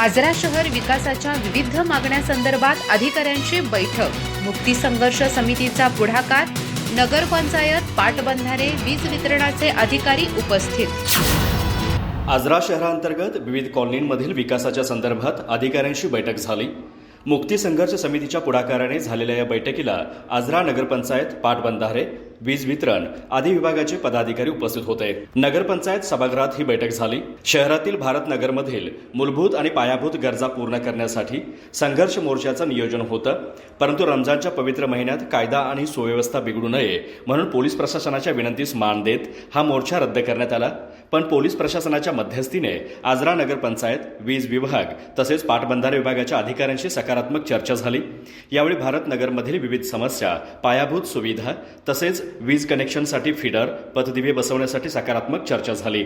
आजरा शहर विकासाच्या विविध मागण्यासंदर्भात अधिकाऱ्यांची बैठक. मुक्ती संघर्ष समितीचा पुढाकार. नगरपंचायत पाटबंधारे वीज वितरणाचे अधिकारी उपस्थित. आजरा शहरांतर्गत विविध कॉलनींमधील विकासाच्या संदर्भात अधिकाऱ्यांशी बैठक झाली. मुक्ती संघर्ष समितीच्या पुढाकाराने झालेल्या या बैठकीला आजरा नगरपंचायत पाटबंधारे वीज वितरण आदी विभागाचे पदाधिकारी उपस्थित होते. नगरपंचायत सभागृहात ही बैठक झाली. शहरातील भारत नगरमधील मूलभूत आणि पायाभूत गरजा पूर्ण करण्यासाठी संघर्ष मोर्चाचं नियोजन होतं. परंतु रमजानच्या पवित्र महिन्यात कायदा आणि सुव्यवस्था बिघडू नये म्हणून पोलीस प्रशासनाच्या विनंतीस मान देत हा मोर्चा रद्द करण्यात आला. पण पोलीस प्रशासनाच्या मध्यस्थीने आजरा नगरपंचायत वीज विभाग तसेच पाटबंधारे विभागाच्या अधिकाऱ्यांशी सकारात्मक चर्चा झाली. यावेळी भारत नगरमधील विविध समस्या पायाभूत सुविधा तसेच वीज कनेक्शनसाठी फिडर पथदिवे बसवण्यासाठी सकारात्मक चर्चा झाली.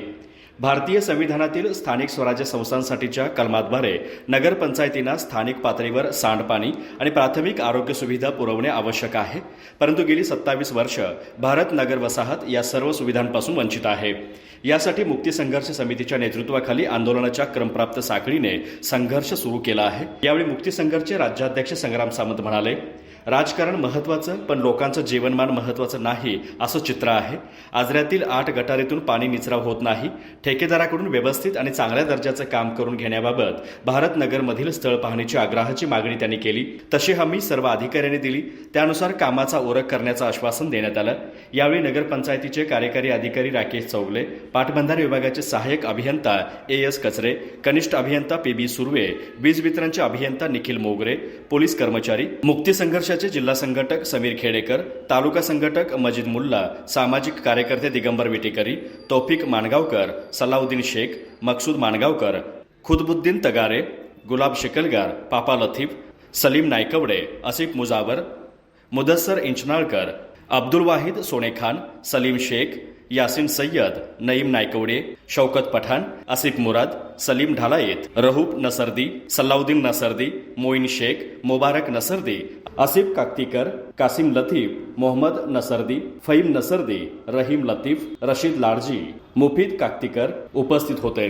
भारतीय संविधानातील स्थानिक स्वराज्य संस्थांसाठीच्या कलमाद्वारे नगरपंचायतींना स्थानिक पातळीवर सांडपाणी आणि प्राथमिक आरोग्य सुविधा पुरवणे आवश्यक आहे. परंतु गेली सत्तावीस वर्ष भारत नगर वसाहत या सर्व सुविधांपासून वंचित आहे. यासाठी मुक्ती संघर्ष समितीच्या नेतृत्वाखाली आंदोलनाच्या क्रमप्राप्त साखळीने संघर्ष सुरू केला आहे. यावेळी मुक्ती संघर्षचे राज्याध्यक्ष संग्राम सामंत म्हणाले राजकारण महत्वाचं पण लोकांचं जीवनमान महत्वाचं नाही असं चित्र आहे. आजऱ्यातील आठ गटारीतून पाणी निचराव होत नाही ठेकेदाराकडून व्यवस्थित आणि चांगल्या दर्जाचं काम करून घेण्याबाबत भारत नगरमधील स्थळ पाहणीची आग्रहाची मागणी त्यांनी केली. तशी हमी सर्व अधिकाऱ्यांनी दिली. त्यानुसार कामाचा ओरख करण्याचं आश्वासन देण्यात आलं. यावेळी नगरपंचायतीचे कार्यकारी अधिकारी राकेश चौगले पाटबंधारे विभागाचे सहाय्यक अभियंता ए एस कचरे कनिष्ठ अभियंता पी बी सुर्वे वीज वितरणचे अभियंता निखिल मोगरे पोलीस कर्मचारी मुक्ती संघर्षाचे जिल्हा संघटक समीर खेडेकर तालुका संघटक मजिद मुल्ला सामाजिक कार्यकर्ते दिगंबर विटेकरी तौफिक माणगावकर सलाउद्दीन शेख मकसूद माणगावकर खुदबुद्दीन तगारे गुलाब शिकलगार पापा लथीफ सलीम नायकवडे असिफ मुजावर मुदस्सर इंचनाळकर अब्दुल वाहिद सोनेखान सलीम शेख यासिन सय्यद नईम नायकवडे शौकत पठाण आसिफ मुराद सलीम ढालायत रहूब नसर्दी सल्लाउद्दीन नसर्दी मोईन शेख मुबारक नसर्दी आसिफ काकतीकर कासिम लतीफ मोहम्मद नसरदी फहीम नसरदी रहीम लतीफ रशीद लाडजी मुफीद काकतीकर उपस्थित होते.